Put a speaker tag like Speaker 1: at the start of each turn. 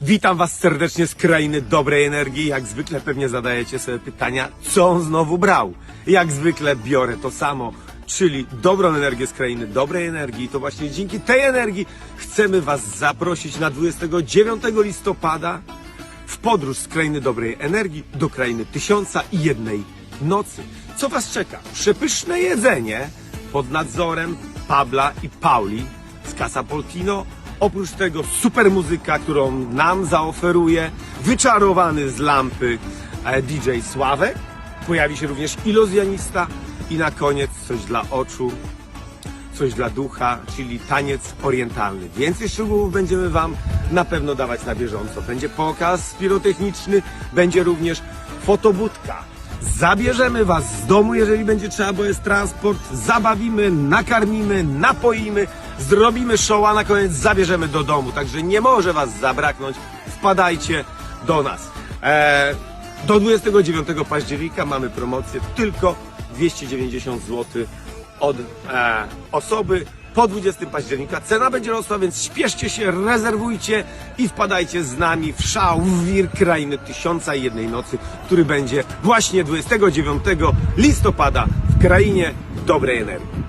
Speaker 1: Witam Was serdecznie z krainy dobrej energii. Jak zwykle pewnie zadajecie sobie pytania, co on znowu brał. Jak zwykle biorę to samo, czyli dobrą energię z krainy dobrej energii. To właśnie dzięki tej energii chcemy Was zaprosić na 29 listopada w podróż z krainy dobrej energii do krainy tysiąca i jednej nocy. Co Was czeka? Przepyszne jedzenie pod nadzorem Pabla i Pauli z Casa Polkino. Oprócz tego super muzyka, którą nam zaoferuje wyczarowany z lampy e, DJ Sławek. Pojawi się również iluzjonista i na koniec coś dla oczu, coś dla ducha, czyli taniec orientalny. Więcej szczegółów będziemy Wam na pewno dawać na bieżąco. Będzie pokaz pirotechniczny, będzie również fotobudka. Zabierzemy Was z domu, jeżeli będzie trzeba, bo jest transport. Zabawimy, nakarmimy, napoimy, zrobimy show, a na koniec zabierzemy do domu. Także nie może Was zabraknąć. Wpadajcie do nas. Eee, do 29 października mamy promocję tylko 290 zł od e, osoby. Po 20 października cena będzie rosła, więc śpieszcie się, rezerwujcie i wpadajcie z nami w szał, w wir krainy Tysiąca i Jednej Nocy, który będzie właśnie 29 listopada w krainie dobrej energii.